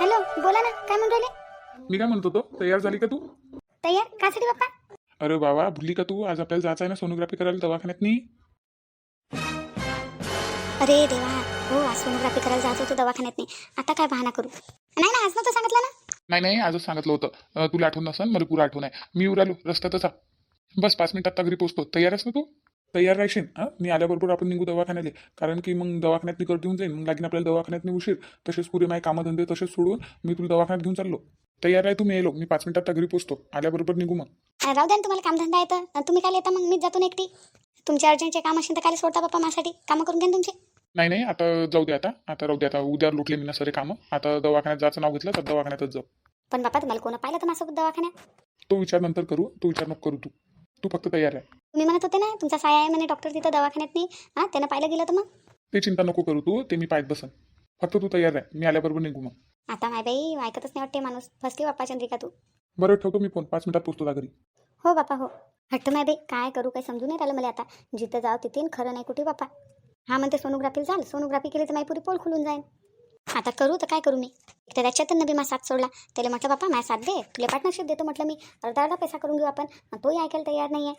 Hello बोला ना काय म्हणून राहिले? मी काय म्हणत होतो तयार झाली का तू? तयार? कासाठी बाप्पा? अरे बाबा भुलली का तू? आज आपल्याला जायचं आहे ना सोनोग्राफी करायला दवाखान्यात नाही अरे देवा हो आज सोनोग्राफी करायला जायचं होतं दवाखान्यात नाही आता काय बहाना करू? नाही ना आज नव्हतं सांगितलं ना? नाही नाही आजच सांगितलं होतं. अं, तुला आठवण नसन मला पुरा आठवण आहे. मी उरालो रस्त्यातच बस पाच मिनिटात घरी पोहोचतो तयार आहेस ना तू? तयार राहशील हां? मी आल्याबरोबर आपण निघू दवाखान्याला. कारण की मग दवाखान्यात गर्दी होऊन जाईल मग लागेल आपल्याला दवाखान्यात उशीर तसेच पुरे माझे कामधंदे तसेच सोडून मी तुला दवाखान्यात घेऊन चाललो. तयार आहे तुम्ही येलो. मी पाच मिनिटात घरी पोहोचतो आल्याबरोबर निघू मग. राहू द्या ना तुम्हाला कामधंदा येतं. तुम्ही काय येता मग? मीच जातो ना एकटी. तुमचे अर्जंटचे काम असेल तर काय सोडता बाप्पा माझ्यासाठी? कामं करून घ्या तुमचे. नाही नाही. आता जाऊ दे आता. आता राहू दे आता. उद्या लुटले मी ना सरे कामं. आता दवाखान्यात जायचं नाव घेतलं तर दवाखान्यातच जाऊ. पण बाप्पा तुम्हाला कोण पाहिलं तर माझ्यासोबत दवाखान्यात? तो विचार नंतर करू. तो विचार नको करू तू. तू फक्त तयार आहे तुम्ही म्हणत होते ना तुमचा साया आहे म्हणे डॉक्टर तिथं दवाखान्यात नाही. हां त्यानं पाहिलं गेलं तर मग? ते चिंता नको करू तू ते मी पाहत बसन. फक्त तू तयार आहे मी आल्याबरोबर निघू मग. आता माय बाई ऐकतच नाही वाटते माणूस. फसली बाप्पा चंद्रिका तू. बरं ठेवतो मी फोन. पाच मिनिटात पोचतो घरी. हो बापा हो. हट्ट माय बाई काय करू काय समजून नाही राहिलं मला आता. जिथं जाऊ तिथे खरं नाही कुठे बापा हा म्हणते सोनोग्राफी झालं सोनोग्राफी केली तर माझी पुरी पोल खुलून जाईल आता करू तर काय करू मी? एक तर त्याच्यात बी माझा साथ सोडला. त्याला म्हटलं बापा माझा साथ दे. तुला पार्टनरशिप देतो म्हटलं मी. अर्धा अर्धा पैसा करून घेऊ आपण. मग तोही ऐकायला तयार नाही आहे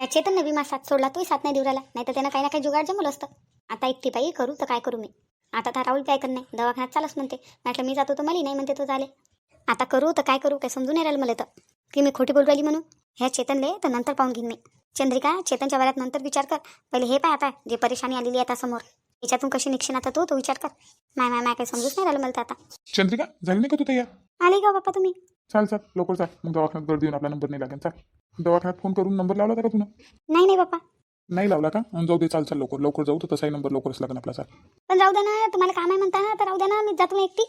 त्या चेतन बी माझा साथ सोडला तोही साथ नाही देऊ राहिला. नाही तर त्यानं काही ना काही जुगाड जमलं असतं. आता एकटी बाई करू तर काय करू मी? आता तर राहुल काय नाही? दवाखान्यात चालच म्हणते. म्हटलं मी जातो तर मला नाही म्हणते तो झाले. आता करू तर काय करू? काय समजून नाही राहिलं मला तर. की मी खोटी बोलू राहिली म्हणून? ह्या चेतनले तर नंतर पाहून घेईन मी. चंद्रिका चेतनच्या वयात नंतर विचार कर. पहिले हे पाय आता जे परेशानी आलेली आहे आता समोर. याच्यातून कशी निघशील आता तू? तो विचार कर. माय माय माय काही समजूच नाही राहिलं मला तर आता. चंद्रिका झाली नाही का तू तयार? आले का बाप्पा तुम्ही. चाल चाल लवकर चाल. मग दवाखान्यात गर्दी येऊन आपला नंबर नाही लागेल. चाल. दवाखान्यात फोन करून नंबर लावला होता का तुला? नाही नाही बाप्पा. नाही लावला का? अं, जाऊ दे चाल चाल लवकर लवकर जाऊ. तर तसाही नंबर लवकरच लागेल आपला चाल. पण जाऊ द्या ना तुम्हाला काम आहे म्हणता ना तर राहू द्या ना मी जातो ना एकटी.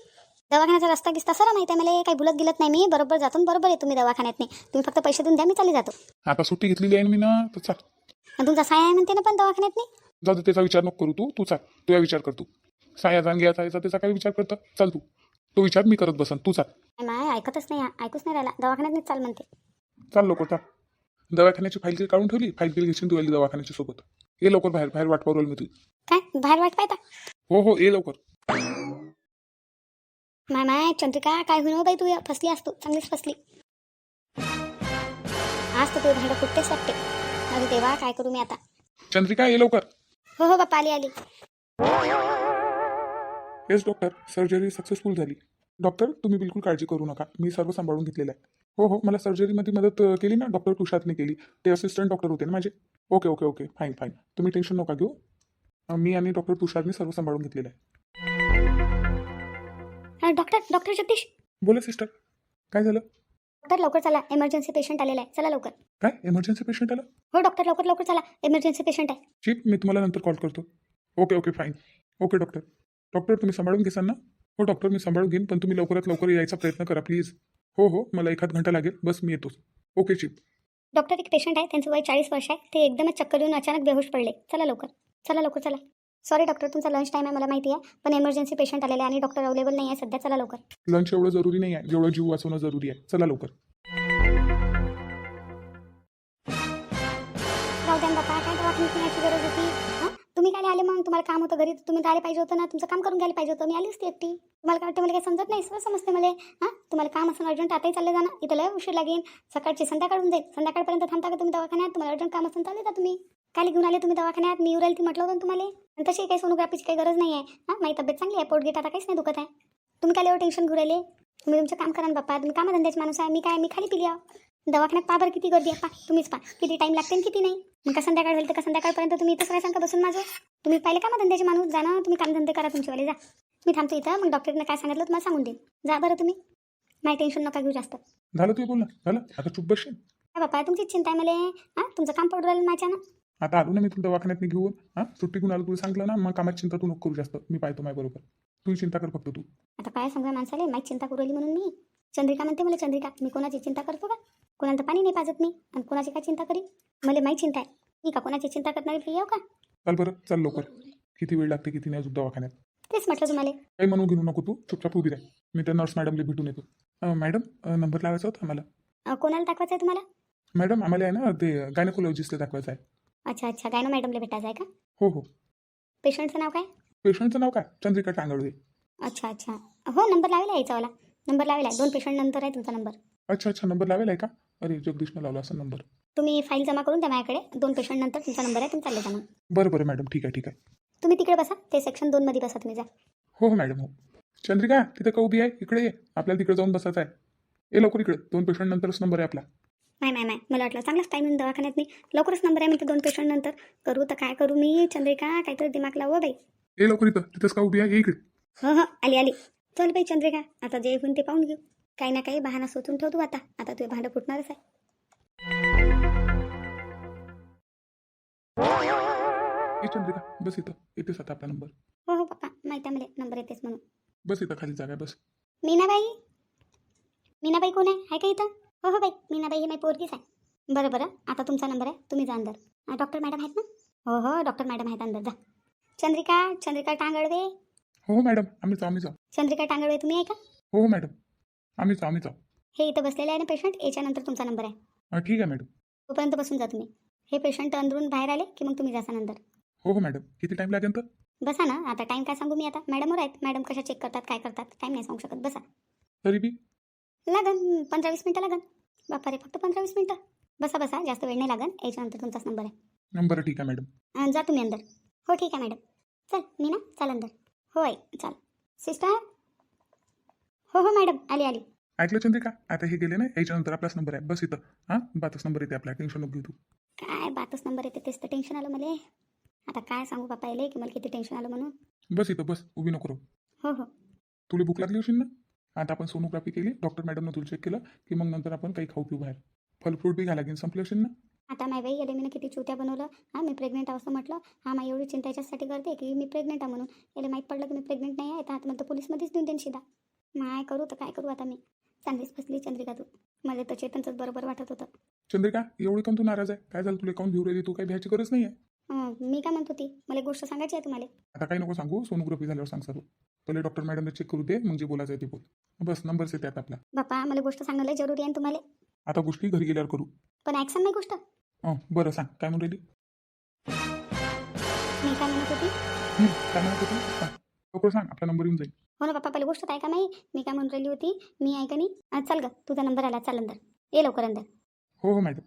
दवाखान्याचा रस्ता गिस्ता सर माहिती आहे मला काही बुलत गिलत नाही मी. बरोबर जातो बरोबर आहे तुम्ही दवाखान्यात नाही तुम्ही फक्त पैसे देऊन द्या मी चालली जातो. आता सुट्टी घेतलेली आहे मी ना तर चाल. आणि तुमचा साय आहे म्हणते ना पण दवाखान्यात नाही जाऊ दे त्याचा विचार नको करू तू. तू चाल. तुझा विचार कर तू. साया जाण घ्यायचा याचा त्याचा काय विचार करतं? चाल तू. तो विचार मी करत बसन. तू चाल. माय ऐकतच नाही हा. ऐकूच नाही राहिला. दवाखान्यात नाही चाल म्हणते. चाल लवकर चाल. दवाखान्याची फाईल काढून ठेवली. फाईल बिल घेशील तू आली दवाखान्याच्या सोबत. ये लवकर बाहेर. बाहेर वाट पावलं मी तू काय? बाहेर वाट पाहता? हो हो ये लवकर. माय माय चंद्रिका काय होईन हो बाई तू? या- फसली असतो चांगलीच फसली. आज तर तू भांडं फुटतेच वाटते. अरे देवा काय करू मी आता? चंद्रिका ये लवकर. हो हो बाप्पा आली आली. येस डॉक्टर सर्जरी सक्सेसफुल झाली. डॉक्टर तुम्ही बिलकुल काळजी करू नका. मी सर्व सांभाळून घेतलेलं आहे. हो हो मला सर्जरीमध्ये मदत अं, केली ना? डॉक्टर तुषारने केली. ते असिस्टंट डॉक्टर होते ना माझे? Okay okay okay fine fine तुम्ही टेन्शन नका घेऊ. अं, मी आणि डॉक्टर तुषारने सर्व सांभाळून घेतलेलं आहे. डॉक्टर डॉक्टर जगदीश बोला सिस्टर काय झालं? डॉक्टर लवकर चला इमर्जन्सी पेशंट आलेला आहे. चला लवकर. काय? एमर्जन्सी पेशंट आलं? हो डॉक्टर लवकर लवकर चला. इमर्जन्सी पेशंट आहे. ठीक मी तुम्हाला नंतर कॉल करतो. Okay okay fine okay doctor doctor तुम्ही सांभाळून घेसाल ना? हो डॉक्टर मी सांभाळून घेईन पण तुम्ही लवकरात लवकर यायचा प्रयत्न करा प्लीज हो हो मला एखाद घंटा लागेल. बस मी येतोच ओके चीप डॉक्टर एक पेशंट आहे त्यांचं वय चाळीस वर्ष आहे. ते एकदमच चक्कर येऊन अचानक बेहोश पडले. चला लवकर. चला लवकर चला. सॉरी डॉक्टर तुमचा लंच टाईम आहे मला माहिती आहे पण इमर्जन्सी पेशंट आलेले आणि डॉक्टर अवेलेबल नाही आहे सध्या. चला लवकर. लंच एवढं जरुरी नाही आहे जेवढं जीव वाचवणं जरुरी आहे. चला लवकर. राहू द्या काय दवाखान्यात गरज होती? हां? तुम्ही काय आले मग? तुम्हाला काम होतं घरी तर तुम्ही आले पाहिजे होतं ना? तुमचं काम करून घ्यायला पाहिजे होतं. मी आली असती एकटी. तुम्हाला काय वाटतं मला काही समजत नाही? सगळं समजते मला. हां? तुम्हाला काम असं अर्जंट आताही चालले जाणं. इथं लय उशीर लागेल. सकाळची संध्याकाळून जाईल. संध्याकाळपर्यंत थांबता का तुम्ही दवाखान्यात? तुम्हाला अर्जंट काम असेल चालले जा तुम्ही? काय घेऊन आले तुम्ही दवाखान्यात मी उरायला ती म्हटलं होतं तुम्हाला. आणि तशी काही सोनोग्राफीची काही गरज नाही आहे हां माझी तब्येत चांगली आहे पोटगीट आता काहीच नाही दुखत आहे. तुम्ही काय एवढं टेन्शन घेऊन राहिले. तुम्ही तुमचं काम करा ना बाप्पा. तुम्ही कामधंद्याचे माणूस आहे. मी काय मी खाली पिली आहो. दवाखान्यात पा बरं किती गर्दी आहे. पा तुम्हीच पा. किती टाईम लागते आणि किती नाही. मग का संध्याकाळ झाली तर का संध्याकाळपर्यंत तुम्ही इथंच राहायचं का बसून माझं? तुम्ही पहिले कामधंद्याचे माणूस? जा ना तुम्ही कामधंदे करा तुमच्यावाले जा. मी थांबतो इथं. मग डॉक्टरने काय सांगितलं तुम्हाला सांगून देईन जा बरं तुम्ही. नाही टेन्शन नका घेऊ जास्त. झालं तुझं बोलणं? झालं? आता चुप बसशील? बाप्पा तुमचीच चिंता आहे मला. हां तुमचं काम पडू राहिलं माझ्या ना. आता आलो ना मी तुला दवाखान्यात घेऊन हां? सुट्टी घेऊन आलो तुला सांगितलं ना मग कामाची चिंता तू नको करू जास्त. मी पाहतो माझ्या बरोबर तू चिंता कर फक्त तू. आता काय सांगा माणसाला? माहीत चिंता करू म्हणून मी. चंद्रिका म्हणते मला चंद्रिका मी कोणाची चिंता करतो का? कोणाला तर पाणी नाही पाजत मी. आणि कोणाची काय चिंता करी मला माहीत चिंता आहे. मी का कोणाची चिंता करणारी फ्री आहो का? चाल बरं चाल लवकर. किती वेळ लागते किती नाही अजून दवाखान्यात. तेच म्हटलं तुम्हाला. काही म्हणून घेऊ नको तू. चुपचाप उभी राह. मी त्या नर्स मॅडमला भेटून येतो. अं, मॅडम नंबर लावायचा होता आम्हाला? अं, कोणाला दाखवायचं आहे तुम्हाला? मॅडम आम्हाला आहे ना ते गायनकोलॉजिस्टला दाखवायचं आहे. अच्छा अच्छा. गायनो मॅडमला भेटायचं आहे का? हो हो. पेशंटचं नाव काय? पेशंटचं नाव काय? चंद्रिका टांगडवे अच्छा अच्छा. हो नंबर लावेला आहे याचावाला नंबर लावेला आहे दोन पेशंट नंतर आहे तुमचा नंबर. अच्छा अच्छा. नंबर लावेला आहे का? अरे जगदीशनं लावला असा नंबर. तुम्ही फाईल जमा करून द्या माझ्याकडे. दोन पेशंट नंतर तुमचा नंबर आहे तुम्ही चालले जा मग. बरं बरं मॅडम. ठीक आहे ठीक आहे. तुम्ही तिकडे बसा. ते सेक्शन दोनमध्ये बसा तुम्ही जा. हो हो मॅडम हो. चंद्रिका तिथं का उभी आहे? इकडे ये. आपल्याला तिकडे जाऊन बसायचं आहे. ये लवकर इकडे. दोन पेशंट नंतरच नंबर आहे आपला. नाही नाही नाही. मला वाटलं चांगलाच टाईम दवाखान्यात मी. लवकरच नंबर आहे म्हणते दोन पेशंट नंतर. करू तर काय करू मी? चंद्रिका काहीतरी दिमाग लावू बाई. ये लवकर इथं. तिथंच का उभी आहे? ये इकडे. हो हो. आली आली. चल बाई चंद्रिका. आता जे होईन ते पाहून घेऊ. काही ना काही बहाणा सोचून ठेव तू आता. आता तुझे भांडं फुटणारच आहे. चंद्रिका बस इथं. येतेच आता आपला नंबर हो हो पप्पा. माहिती आहे मला नंबर येतेच म्हणून. बस इथं खाली जागा आहे, बस. मीनाबाई? मीनाबाई कोण आहे? आहे का इथं? हो हो बाई. मीनाबाई ही माझी पोरगीच आहे. बरं बरं. आता तुमचा नंबर आहे. तुम्ही जा अंदर. डॉक्टर मॅडम आहेत ना? हो हो डॉक्टर मॅडम आहेत अंदर. जा. चंद्रिका चंद्रिका टांगळवे. हो हो मॅडम. आम्ही जाऊ आम्ही जाऊ. चंद्रिका टांगळवे तुम्ही आहे का? हो हो मॅडम. आम्ही जाऊ आम्ही जाऊ. हे इथं बसलेले आहे ना पेशंट याच्यानंतर तुमचा नंबर आहे. ठीक आहे मॅडम. तोपर्यंत बसून जा तुम्ही. हे पेशंट अंदरून बाहेर आले की मग तुम्ही जासा नंतर हो हो मॅडम. किती टाईम लागेल तर? बसा ना. आता टाईम काय सांगू मी आता? मॅडमवर आहेत. मॅडम कशा चेक करतात काय करतात टाईम नाही सांगू शकत. बसा. तरी बी? लागन. पंधरा वीस मिनटं लागन. बापा रे फक्त पंधरा वीस मिनटं. बसा बसा जास्त वेळ नाही लागन याच्यानंतर तुमचाच नंबर आहे. बरं ठीक आहे मॅडम. अं, जा तुम्ही अंदर. हो ठीक आहे मॅडम. चल मी ना चाल अंदर. हो आई चाल. सिस्टर? हो हो मॅडम आली आली. ऐकलं चंद्रिका? आता हे गेले ना याच्यानंतर आपलाच नंबर आहे. बस इथं. हां बातच नंबर येते आपला टेन्शन नको घेऊ तू. काय बातच नंबर येते तेच तर टेन्शन आलं मला. आता काय सांगू बापा याले की मला किती टेन्शन आलं म्हणून. बस इथं बस. उभी नको राहू. हो हो. तुला भूक लागली असेल ना? आता आपण सोनोग्राफी केली. डॉक्टर मॅडमनं तुला चेक केलं की मग नंतर आपण काही खाऊ पिऊ बाहेर. फल फ्रूट बी घाला घेऊन संपले असेल ना? आता माय बाई याला मी किती चुत्या बनवलं. हां मी प्रेग्नेंट असं म्हटलं. हां मा एवढी चिंता याच्यासाठी करते की मी प्रेग्नेंट आहे म्हणून. याला माहीत पडलं की मी प्रेग्नेंट नाही आहे तर आता मला पोलीसमध्येच देऊन देईन शिदा. माय करू तर काय करू आता मी? चांगलीच फसली चंद्रिका तू. मला तर चेतनचंच बरोबर वाटत होतं. चंद्रिका एवढी काऊन तू नाराज आहे. काय झालं तुला? काऊन भिऊ राहिली तू? काही भ्यायची गरज नाही आहे मी काय म्हणत होती? मला गोष्ट सांगायची आहे तुम्हाला. आता काही नको सांगू. सोनोग्राफी झाल्यावर सांग सर पहिले डॉक्टर मॅडमने चेक करू दे मग जे बोलायचं आहे ते बोल. बस नंबर्स येते आता आपला बापा मला गोष्ट सांगणं लय जरुरी आहे ना तुम्हाला? आता गोष्टी घरी गेल्यावर करू. पण ॲक्शन नाही गोष्ट? हं बरं सांग. काय म्हणून राहिली? मी काय म्हणत होती? हं, काय म्हणत होती? सांग. लवकर सांग आपला नंबर येऊन जाईल. हो ना पप्पा पहिली गोष्ट काय का नाही? मी काय म्हणून राहिली होती? मी आहे का नाही? आज चाल ग तुझा नंबर आला चाल अंदर. ये लवकर अंदर. हो हो मॅडम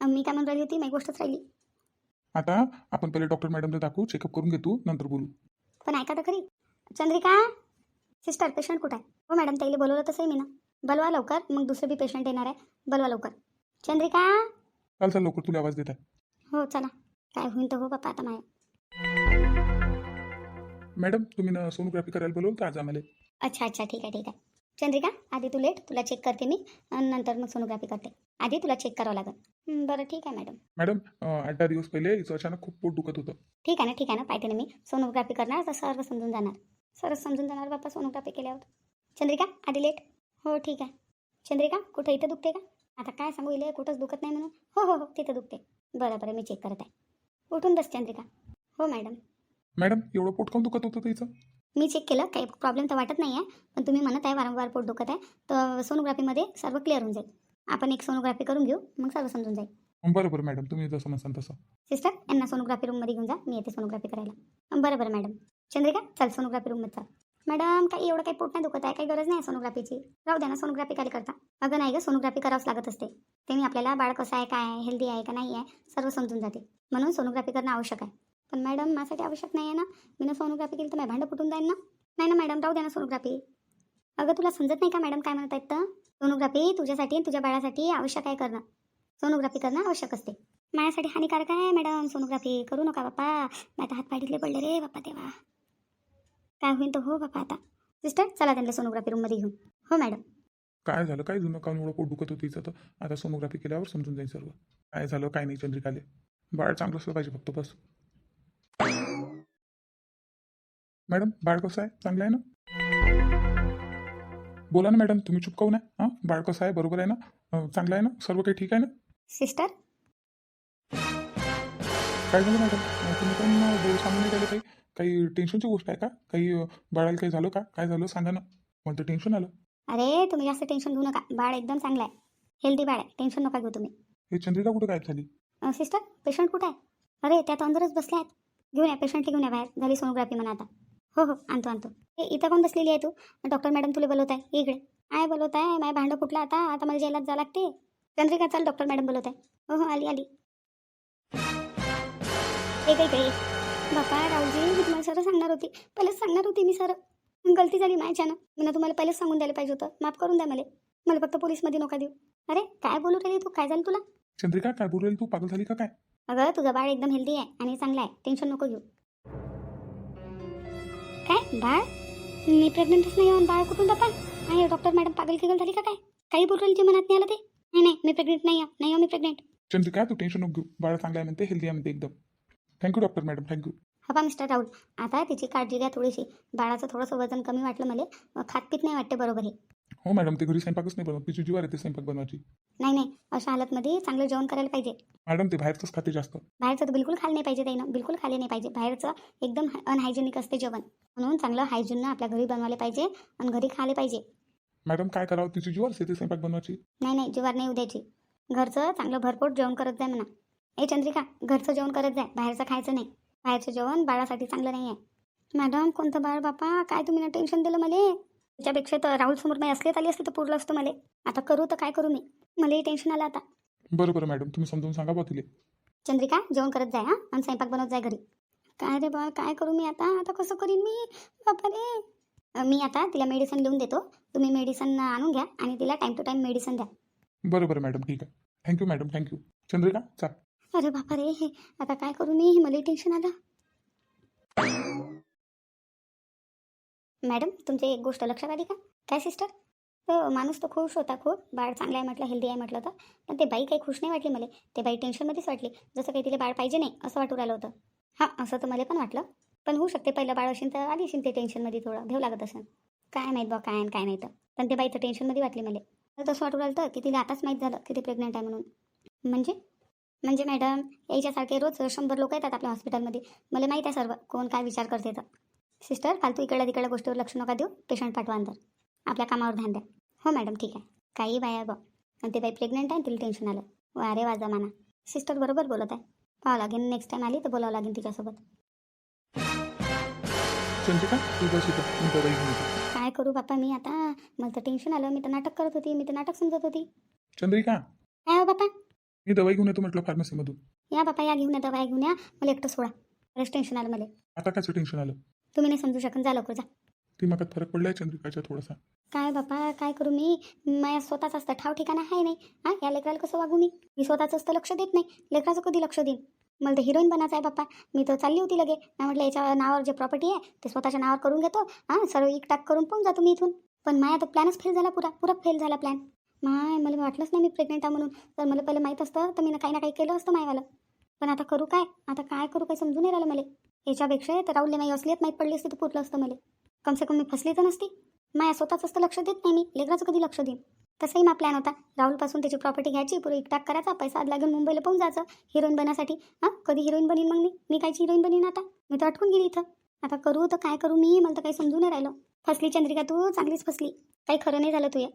अं, मी काय म्हणून राहिली होती? माझी गोष्टच राहिली. आता आपण पहिले डॉक्टर मॅडमला दाखवू चेकअप करून घेतो नंतर बोलू. पण ऐका तर खरी. चंद्रिका? सिस्टर पेशंट कुठं आहे? हो मॅडम ताईला बोलवलं तसंही मी ना. बोलवा लवकर मग दुसरं बी पेशंट येणार आहे. बोलवा लवकर. चंद्रिका? चाल चाल लवकर तुला आवाज देत आहे. हो चला. काय होईन तर हो बाप्पा आता माया. मॅडम तुम्ही ना सोनोग्राफी करायला बोलवलं तर आज आम्हाला. अच्छा अच्छा ठीक आहे ठीक आहे. चंद्रिका आधी तू लेट तुला चेक करते मी आणि नंतर मग सोनोग्राफी करते. आधी तुला चेक करावं लागेल. हं, बरं ठीक आहे मॅडम मॅडम अं, आठ दहा दिवस पहिले हिचं अचानक खूप पोट दुखत होतं. ठीक आहे ना ठीक आहे ना पाहते ना मी. सोनोग्राफी करणार तर सर्व समजून जाणार. सर्व समजून जाणार बाप्पा सोनोग्राफी केल्यावर. चंद्रिका आधी लेट. हो ठीक आहे. चंद्रिका कुठं? इथं दुखते का? आता काय सांगू इले कुठंच दुखत नाही म्हणून. हो हो हो तिथं दुखते. बरं बरं मी चेक करत आहे. उठून बस चंद्रिका. हो मॅडम मॅडम एवढं पोट काऊन दुखत होतं तिचं? मी चेक केलं काही प्रॉब्लेम तर वाटत नाही आहे पण तुम्ही म्हणत आहे वारंवार पोट दुखत आहे तर सोनोग्राफीमध्ये सर्व क्लिअर होऊन जाईल. आपण एक सोनोग्राफी करून घेऊ मग सर्व समजून जाईल. हं, बरं बरं मॅडम तुम्ही जसं म्हणसान तसं. सिस्टर यांना सोनोग्राफी रूममध्ये घेऊन जा मी येते सोनोग्राफी करायला. बरं बरं मॅडम चंद्रिका चल सोनोग्राफी रूममध्ये चाल. मॅडम काही एवढं काही पोट नाही दुखत आहे? काही गरज नाही सोनोग्राफीची. राहू द्या ना सोनोग्राफी काय करता. अगं नाही गं सोनोग्राफी करावंच लागत असते. त्यांनी आपल्याला बाळ कसं आहे काय आहे हेल्दी आहे का नाही आहे सर्व समजून जाते. म्हणून सोनोग्राफी करणं आवश्यक आहे. पण मॅडम माझ्यासाठी आवश्यक नाही आहे ना? मी सोनोग्राफी केली तर माझं भांडं फुटून जाईल ना? नाही ना मॅडम राहू द्या ना सोनोग्राफी. अगं तुला समजत नाही का मॅडम काय म्हणत आहेत तर? सोनोग्राफी तुझ्यासाठी तुझ्या बाळासाठी आवश्यक आहे करणं. सोनोग्राफी करणं आवश्यक असते. माझ्यासाठी हानिकारक आहे मॅडम सोनोग्राफी. करू नका बाप्पा. माझ्या हात पाडीतले पडले रे बाप्पा तेव्हा काय होईन तर हो बाप्पा आता. सिस्टर चला त्यांना सोनोग्राफी रूममध्ये घेऊन. हो मॅडम काय झालं? काय जुनं काऊन एवढं पोट दुखत होतं तर? आता सोनोग्राफी केल्यावर समजून जाईल सर्व. काय झालं? काय नाही? चंद्रिकाले. बाळ चांगलं असलं पाहिजे फक्त बस. मॅडम बाळ कसं आहे? चांगलं आहे ना? बोला ना मॅडम तुम्ही चुप आहे हां? बाळ कसं आहे? बरोबर आहे ना? चांगलं आहे ना? सर्व काही ठीक आहे ना? सिस्टर काय झालं मॅडम तुम्ही पण सांगून नाही राहिले काही? काही टेन्शनची गोष्ट आहे का? काही बाळाला काही झालं का? काय झालं? सांगा ना. मला तर टेन्शन आलं. अरे तुम्ही जास्त टेन्शन घेऊ नका. बाळ एकदम चांगलं आहे. हेल्दी बाळ आहे. टेन्शन नका घेऊ तुम्ही. हे चंद्रिका कुठं गायब झाली? सिस्टर पेशंट कुठं आहे? अरे त्यात अंदरच बसले आहेत. घेऊन या पेशंटला घेऊन या बाहेर. झाली सोनोग्राफी म्हणा आता. हो हो आणतो आणतो. ए इथं कोण बसलेली आहे तू? डॉक्टर मॅडम तुला बोलवत आहे. इकडे. काय बोलवत आहे. माझ्या भांडं फुटलं आता. आता मला जेलात जावं लागते. चंद्रिका चाल डॉक्टर मॅडम बोलवत आहे. हो हो आली आली. एक इकडे ये. बापा राहुलजी मी तुम्हाला सर सांगणार होती. पहिलेच सांगणार होती मी सर. गलती झाली माझ्यानं. मी तुम्हाला पहिलेच सांगून द्यायला पाहिजे होतं. माफ करून द्या मला. मला फक्त पोलीसमध्ये नका देऊ. अरे काय बोलू राहिली तू? काय झालं तुला? चंद्रिका काय बोलू राहिली तू? पागल झाली का काय? अगं तुझं बाळ एकदम हेल्दी आहे आणि चांगला आहे. टेन्शन नको घेऊ. काय? बाळ? मी प्रेग्नेंटच नाही आहे बाळ कुठून बापा? आहे डॉक्टर मॅडम पागल किगल झाली का काय? काही बोलू राहिली जे मनात नाही आलं ते? नाही नाही मी प्रेग्नेंट नाही आहे नाही आहे मी प्रेग्नेंट चंद्रिका तू टेन्शन नको घेऊ. बाळ चांगला आहे म्हणते हेल्दी आहे म्हणते एकदम. थँक्यू डॉक्टर मॅडम थँक्यू हा पा मिस्टर राहुल आता तिची काळजी घ्या थोडीशी. बाळाचं थोडंसं वजन कमी वाटलं मला. खात पित नाही वाटते बरोबर हे. हो मॅडम ते घरी स्वयंपाकच नाही बनवत. तिची जीवार येते स्वयंपाक बनवायची. नाही नाही. अशा हालतमध्ये चांगलं जेवण करायला पाहिजे. मॅडम ते बाहेरचंच खाते जास्त. बाहेरचं तर बिलकुल खायला नाही पाहिजे त्यानं बिलकुल खायला नाही पाहिजे. बाहेरचं एकदम अनहायजेनिक असते जेवण. म्हणून चांगलं हायजीननं आपल्या घरी बनवायला पाहिजे आणि घरी खायला पाहिजे. मॅडम काय करावं? तिची जीवार येते स्वयंपाक बनवायची. नाही नाही. जीवार नाही उद्याची घरचं चांगलं भरपोट जेवण करत जाय म्हणा. ए चंद्रिका घरचं जेवण करत जाय. बाहेरचं खायचं नाही. बाहेरचं जेवण बाळासाठी चांगलं नाही आहे मॅडम कोणतं बाळ बापा? काय तुम्ही ना टेन्शन दिलं मला? त्याच्यापेक्षा तर राहुल समोर नाही असले आली असते तर पुरलं असतं मला. आता करू तर काय करू मी? मलाही टेन्शन आलं आता. बरं बरं मॅडम तुम्ही समजून सांगा बा तिले. चंद्रिका जेवण करत जाय हां? आणि स्वयंपाक बनवत जाय घरी. काय रे बा काय करू मी आता? आता कसं करीन मी? बापा रे! मी आता तिला मेडिसिन लिहून देतो. तुम्ही मेडिसिन आणून घ्या आणि तिला टाईम टू टाईम मेडिसिन द्या. बरं बरं मॅडम ठीक आहे. थँक्यू मॅडम थँक्यू चंद्रिका चाल. अरे बापा रे हे आता काय करू नये मला टेन्शन आलं. मॅडम तुमची एक गोष्ट लक्षात आली का? काय सिस्टर तो माणूस तर खुश होता खूप. बाळ चांगला आहे म्हटलं हेल्दी आहे म्हटलं तर. पण ते बाई काही खुश नाही वाटली मला. ते बाई टेन्शनमध्येच वाटली. जसं काही तिला बाळ पाहिजे नाही असं वाटू राहिलं होतं. हां असं तर मला पण वाटलं. पण होऊ शकते पहिलं बाळ असेल तर आली असेल ते टेन्शनमध्ये थोडं. घेऊ लागत असेल. काय माहीत बा काय काय नाही तर. पण ते बाई तर टेन्शनमध्ये वाटली मला. तर तसं वाटू राहिलं तर की तिला आताच माहीत झालं की ते प्रेग्नंट आहे म्हणून. म्हणजे? म्हणजे मॅडम याच्यासारखे रोज शंभर लोक येतात आपल्या हॉस्पिटलमध्ये. मला माहीत आहे सर्व कोण काय विचार करते तर. सिस्टर फालतू इकडल्या तिकडल्या गोष्टीवर लक्ष नका देऊ पेशंट पाठवा अंदर आपल्या कामावर ध्यान द्या. हो मॅडम ठीक आहे. काही बाया बा आणि ते बाई प्रेग्नेंट आहे तिला टेन्शन आलं. वारे वा जमाना. सिस्टर बरोबर बोलत आहे. पाहावं लागेल नेक्स्ट टाईम आली तर बोलावं लागेल तिच्यासोबत. काय करू बाप्पा मी आता? मला तर टेन्शन आलं. मी तर नाटक करत होती. मी तर नाटक समजत होती. चंद्रिका. काय हो बाप्पा? मी दवाई घेऊन येतो म्हटलं फार्मसीमधून या बाप्पा या घेऊन या दवा घेऊन या. मला एकटं सोडा. बरंच टेन्शन आलं मला. आता कायचं टेन्शन आलं? तुम्ही नाही समजू शकत. जा लवकर जा. ती मग फरक पडलाय चंद्रिकाच्या थोडासा. काय बापा काय करू मी? माझ्या स्वतःच असतं. ठाव ठिकाणा आहे नाही. हां या लेकराला कसं वागू मी? मी स्वतःच असतं लक्ष देत नाही. लेकराचं कधी लक्ष देईन? मला तर हिरोईन बनायचं आहे बाप्पा मी तर चालली होती लगे. मी म्हटलं याच्या नावावर जे प्रॉपर्टी आहे ते स्वतःच्या नावावर करून घेतो. हां सर्व एक टाक करून पाहून जातो मी इथून. पण माझा तर प्लॅनच फेल झाला पुरा. पुरा फेल झाला प्लॅन माय मला वाटलंच नाही मी प्रेग्नेंट आहे म्हणून. तर मला पहिलं माहीत असतं तर मी काही ना काही केलं असतं मायवाला. पण आता करू काय? आता काय करू काही समजून नाही राहिलं मला. याच्यापेक्षा तर राहुलने नाही असलीत माहीत पडली असती तर पुरलं असतं मला. कमसे कम मी फसली तर नसती. माया स्वतःच असतं लक्ष देत नाही मी. लेकराचं कधी लक्ष देईन? तसाही मा प्लॅन होता. राहुलपासून त्याची प्रॉपर्टी घ्यायची पुढे एकटाक करायचा पैसा आदला घेऊन मुंबईला पाहून जायचं. हिरोईन बनासाठी हां? कधी हिरोईन बनीन मग मी? मी कायची हिरोईन बनीन आता? मी तर अटकून गेली इथं. आता करू तर काय करू मी? मला तर काही समजून नाही राहिलं. फसली चंद्रिका तू चांगलीच फसली. काही खरं नाही झालं तुया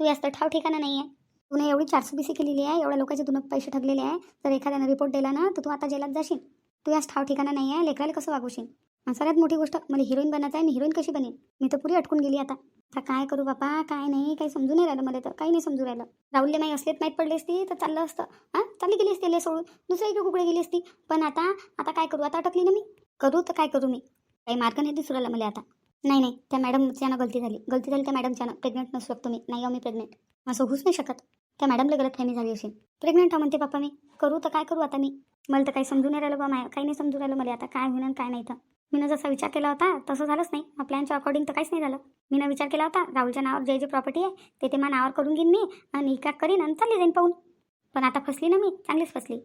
तू जास्त ठाव ठिकाणा नाही आहे तुने एवढी चारशे बीसी केलेली आहे एवढ्या लोकांचे तुला पैसे ठगलेले आहे जर एखाद्यानं रिपोर्ट दिला ना तर तू आता जेलात जाशील. तू यास ठाव ठिकाणा नाही आहे लेकराला कसं वागवशील? सगळ्यात मोठी गोष्ट मला हिरोईन बनायचं आहे मी हिरोईन कशी बनेन मी तर पुरी अटकून गेली आता. आता काय करू बापा? काय नाही काही समजून नाही राहिलं मला तर. काही नाही समजून राहिलं. राहुलले माहीत असलेत माहीत पडली असती तर चाललं असतं. हां? चालली गेली असती सोडून. दुसऱ्या इकडे कुकडे गेली असती. पण आता आता काय करू? आता अटकली ना मी. करू तर काय करू मी? काही मार्ग नाही दिसू राहिला मला आता. नाही नाही त्या मॅडमच्यानं गलती झाली. गलती झाली त्या मॅडमच्यानं प्रेग्नेंट नसू शकतो मी. नाही मी प्रेग्नेंट असं होऊच नाही शकत. त्या मॅडमला गलत फॅमी झाली असेल. प्रेग्नेंट हा म्हणते पप्पा मी करू तर काय करू आता मी? मला तर काही समजून नाही राहिलं बा माय. काही नाही समजून राहिलं मला आता. काय होणार काय नाही तर. मीनं जसा विचार केला होता तसं झालंच नाही. प्लॅनच्या अकॉर्डिंग तर काहीच नाही झालं. मीनं विचार केला होता राहुलच्या नावावर जे जे प्रॉपर्टी आहे ते ते मा नावावर करून घेईन मी आणि इकाक करीन आणि चालली जाईन पाहून. पण आता फसली ना मी. चांगलीच फसली.